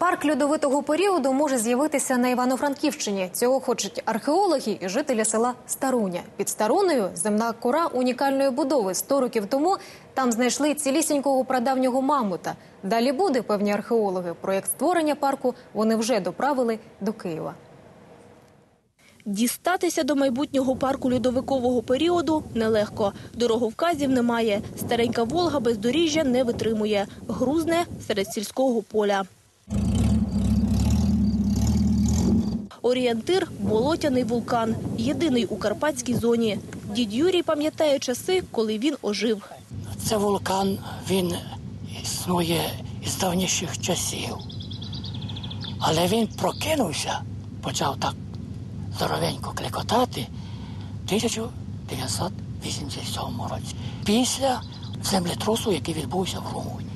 Парк льодовитого періоду може з'явитися на Івано-Франківщині. Цього хочуть археологи і жителі села Старуня. Під Старунею земна кора унікальної будови. Сто років тому там знайшли цілісінького прадавнього мамута. Далі буде, певні археологи. Проєкт створення парку вони вже доправили до Києва. Дістатися до майбутнього парку льодовикового періоду нелегко. Дороговказів немає. Старенька Волга бездоріжжя не витримує. Грузне серед сільського поля. Орієнтир – болотяний вулкан. Єдиний у карпатській зоні. Дід Юрій пам'ятає часи, коли він ожив. Це вулкан, він існує із давніших часів. Але він прокинувся, почав так здоровенько клекотати в 1987 році. Після землетрусу, який відбувся в Румунії.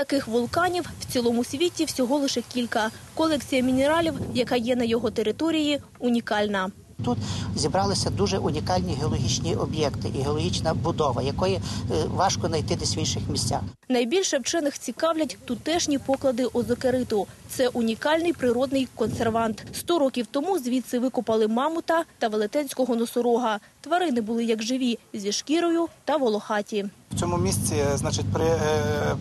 Таких вулканів в цілому світі всього лише кілька. Колекція мінералів, яка є на його території, унікальна. Тут зібралися дуже унікальні геологічні об'єкти і геологічна будова, якої е, важко знайти десь в інших місцях. Найбільше вчених цікавлять тутешні поклади озокериту. Це унікальний природний консервант. Сто років тому звідси викопали мамута та велетенського носорога. Тварини були як живі зі шкірою та волохаті. Цьому місці, е, значить, при е,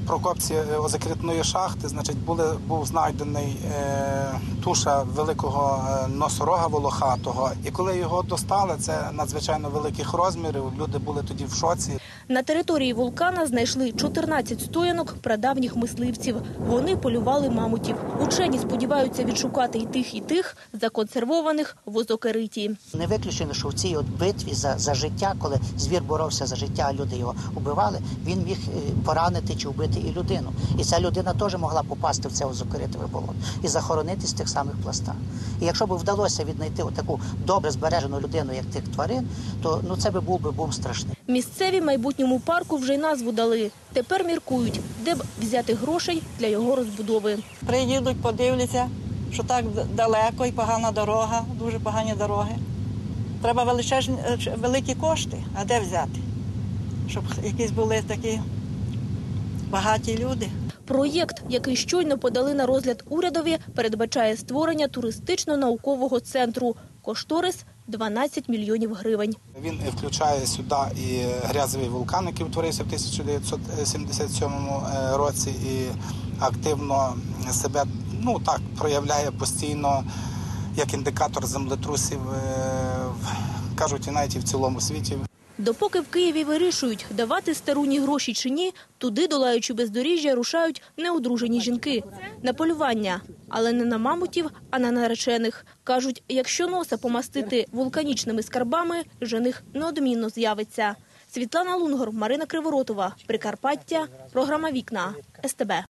прокопці е, озакритної шахти, значить, були, був знайдений е, туша великого носорога волохатого. І коли його достали, це надзвичайно великих розмірів. Люди були тоді в шоці. На території вулкана знайшли 14 стоянок прадавніх мисливців. Вони полювали мамутів. Учені сподіваються відшукати і тих, і тих законсервованих в озокериті. Не виключено, що в цій от битві за, за життя, коли звір боровся за життя, а люди його убивали, він міг е, поранити чи вбити і людину. І ця людина теж могла попасти в це озокеритове болото і захоронитись в тих самих пластах. І якщо б вдалося віднайти таку добре збережену людину, як тих тварин, то ну це би був би бум страшний. Місцеві майбутньому парку вже й назву дали. Тепер міркують, де б взяти грошей для його розбудови. Приїдуть, подивляться, що так далеко і погана дорога, дуже погані дороги. Треба величезні е, великі кошти, а де взяти? Щоб якісь були такі багаті люди. Проєкт, який щойно подали на розгляд урядові, передбачає створення туристично-наукового центру. Кошторис 12 мільйонів гривень. Він включає сюди і грязовий вулкан, який утворився в 1977 е, році, і активно себе ну так проявляє постійно як індикатор землетрусів, е, в- кажуть, і навіть і в цілому світі. Допоки в Києві вирішують, давати старуні гроші чи ні, туди, долаючи бездоріжжя, рушають неодружені жінки. На полювання, але не на мамутів, а на наречених. Кажуть, якщо носа помастити вулканічними скарбами, жених неодмінно з'явиться. Світлана Лунгор, Марина Криворотова, Прикарпаття, програма «Вікна», СТБ.